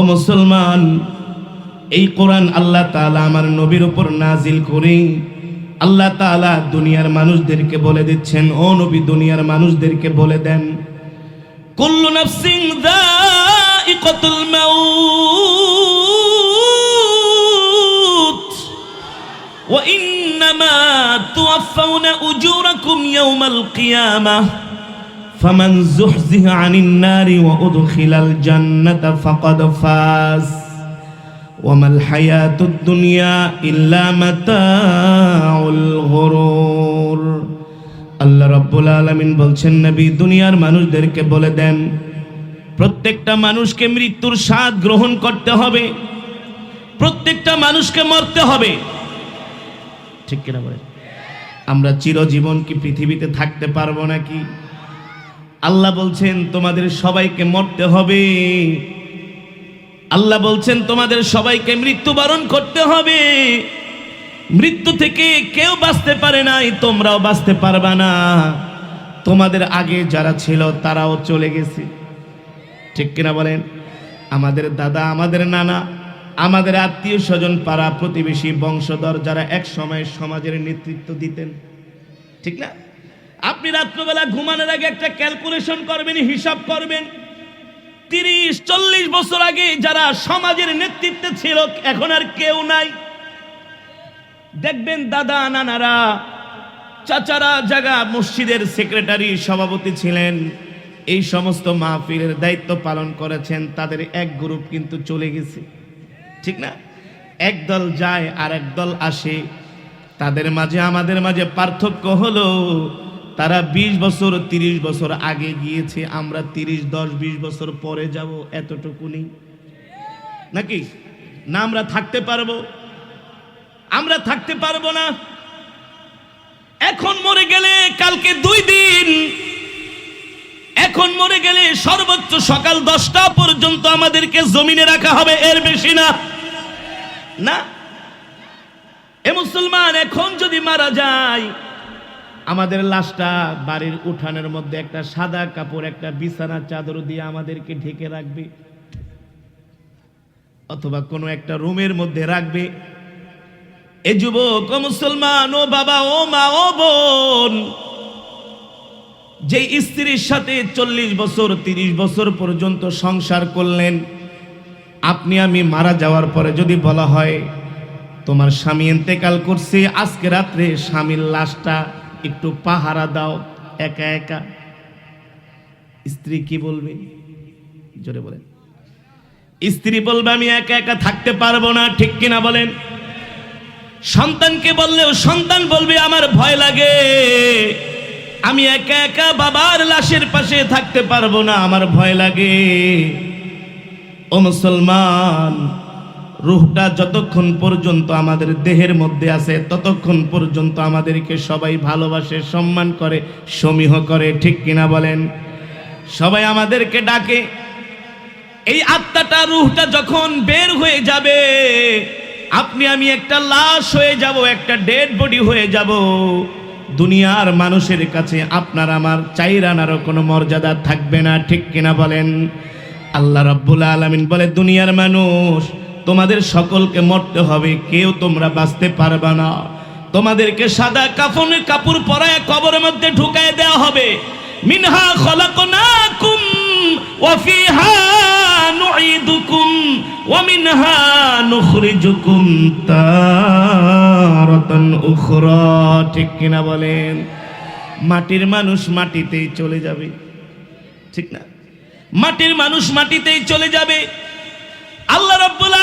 ও মুসলমান, এই কোরআন আল্লাহ তাআলা আমার নবীর উপর নাজিল করে। আল্লাহ তাআলা দুনিয়ার মানুষদেরকে বলে দিচ্ছেন, ও নবী, দুনিয়ার মানুষদেরকে বলে দেন, কুল্লু মাউত, ওয়া ইন্নামা ফামান জুহজিহা আনিন নারি ওয়া উদখিলাল জান্নাতা ফাকাদ ফাজ। ওয়া মাল হায়াতুদ দুনিয়া ইল্লা মাতাউল গুরুর। আল্লাহ রাব্বুল আলামিন বলছেন, নবী, দুনিয়ার মানুষদেরকে বলে দেন, প্রত্যেকটা মানুষকে মৃত্যুর স্বাদ গ্রহণ করতে হবে, প্রত্যেকটা মানুষকে মরতে হবে। ঠিক কিনা বলেন? আমরা চিরজীবন কি পৃথিবীতে থাকতে পারব নাকি? আল্লাহ বলছেন, তোমাদের সবাইকে মরতে হবে। আল্লাহ বলছেন, তোমাদের সবাইকে মৃত্যুবরণ করতে হবে। মৃত্যু থেকে কেউ বাঁচতে পারে নাই, তোমরাও বাঁচতে পারবা না। তোমাদের আগে যারা ছিল, তারাও চলে গেছে। ঠিক কিনা বলেন? আমাদের দাদা, আমাদের নানা, আমাদের আত্মীয় স্বজন, পাড়া প্রতিবেশী, বংশধর, যারা এক সময় সমাজের নেতৃত্ব দিতেন। ঠিক না? আপনি রাত্রবেলা ঘুমানোর আগে একটা ক্যালকুলেশন করবেন, হিসাব করবেন। তিরিশ, চল্লিশ বছর আগে যারা সমাজের নেতৃত্বে ছিল, এখন আর কেউ নাই। দেখবেন দাদা, নানারা, চাচারা জাগা মসজিদের সেক্রেটারি সভাপতি ছিলেন। এই সমস্ত মাহফিলের দায়িত্ব পালন করেছেন, তাদের এক গ্রুপ কিন্তু চলে গেছে। ঠিক না? এক দল যায় আর এক দল আসে। তাদের মাঝে, আমাদের মাঝে পার্থক্য হলো তারা ২০ বছর ৩০ বছর আগে গিয়েছে, আমরা ৩০ দশ ২০ বছর পরে যাব এতটুকুনি নাকি? না আমরা থাকতে পারব। আমরা থাকতে পারব না। এখন মরে গেলে কালকে দুই দিন। এখন মরে গেলে সর্বোচ্চ সকাল দশটা পর্যন্ত আমাদেরকে জমিনে রাখা হবে, এর বেশি না। না? এ মুসলমান, এখন যদি মারা যায় আমাদের লাশটা বাড়ির উঠানের মধ্যে একটা সাদা কাপড়, একটা বিছানা চাদর দিয়ে আমাদেরকে ঢেকে রাখবে। অথবা কোনো একটা রুমের মধ্যে রাখবে। এ যুবক, ও মুসলমান, ও বাবা, ও মা, ও বোন যে স্ত্রীর সাথে চল্লিশ বছর, তিরিশ বছর পর্যন্ত সংসার করলেন, আপনি আমি মারা যাওয়ার পরে যদি বলা হয়, তোমার স্বামী এতেকাল করছে, আজকে রাত্রে স্বামীর লাশটা একটু পাহারা দাও, একা একা। স্ত্রী কি বলবে? জোরে বলেন। স্ত্রী বলবে, আমি একা একা থাকতে পারব না। ঠিক কিনা বলেন? সন্তানকে বললেও সন্তান বলবে, আমার ভয় লাগে। আমি একা একা বাবার লাশের পাশে থাকতে পারব না, আমার ভয় লাগে। ও মুসলমান রুহটা যতক্ষণ পর্যন্ত আমাদের দেহের মধ্যে আছে, ততক্ষণ পর্যন্ত আমাদেরকে সবাই ভালোবাসে, সম্মান করে, সমীহ করে, ঠিক কিনা বলেন? সবাই আমাদেরকে ডাকে। এই আত্মাটা, রুহটা যখন বের হয়ে যাবে, আপনি, আমি একটা লাশ হয়ে যাব, একটা ডেড বডি হয়ে যাব। দুনিয়ার মানুষের কাছে আপনার আমার চাইরানারও কোনো মর্যাদা থাকবে না, ঠিক কিনা বলেন? আল্লাহ রাব্বুল আলামিন বলে, দুনিয়ার মানুষ তোমাদের সকলকে মরতে হবে, কেউ তোমরা বাঁচতে পারবা না। তোমাদেরকে সাদা কাফনে, কাপড় পরায় কবরের মধ্যে ঢুকায় দেওয়া হবে। মিনহা খলাকনাকুম ওয়া ফিহা নুঈদুকুম ওয়া মিনহা নুখরিজুকুম তারাতান উখরা। ঠিক কিনা বলেন? মাটির মানুষ মাটিতেই চলে যাবে। ঠিক না? মাটির মানুষ মাটিতেই চলে যাবে। আল্লাহ রব্বুল